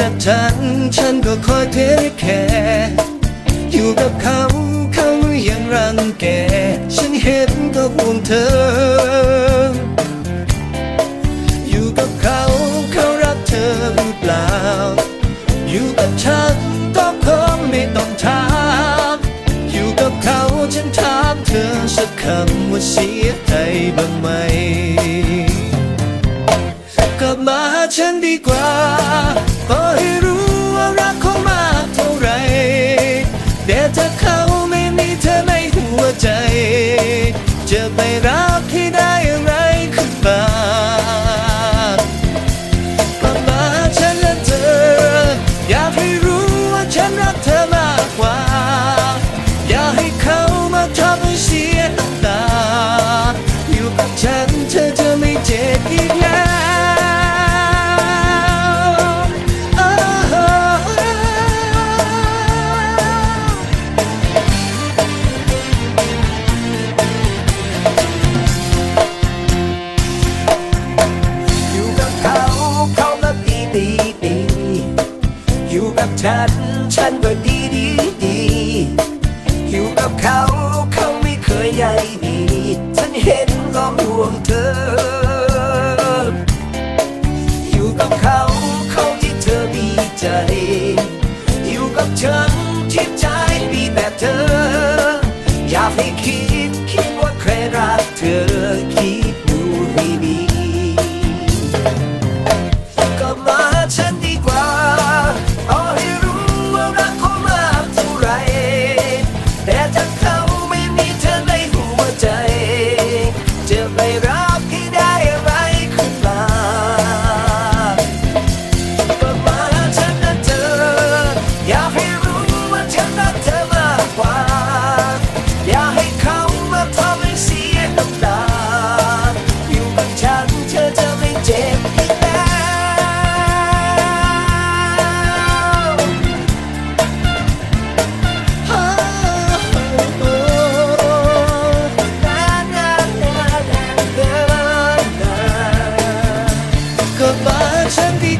แลอยู่กับฉัน ฉันก็คอยเทคแคร์อยู่กับเขาเขายังรังแก ฉันเห็นก็ห่วงเธอ อยู่กับเขาเขารักเธอหรือเปล่า อยู่กับฉันก็คงไม่ต้องถาม อยู่กับเขาฉันถามเธอสักคำว่าเสียใจบ้างไหม มาหาฉันดีกว่าพอให้ ฉัน ฉันก็ดีดีดีอยู่กับเขาเขาไม่เคยใหญ่ดีฉันเห็นล้อมดวงเธอ อยู่กับเขาเขาที่เธอมีใจ อยู่กับฉันที่ใจมีแต่เธอ อยากให้คิด sentí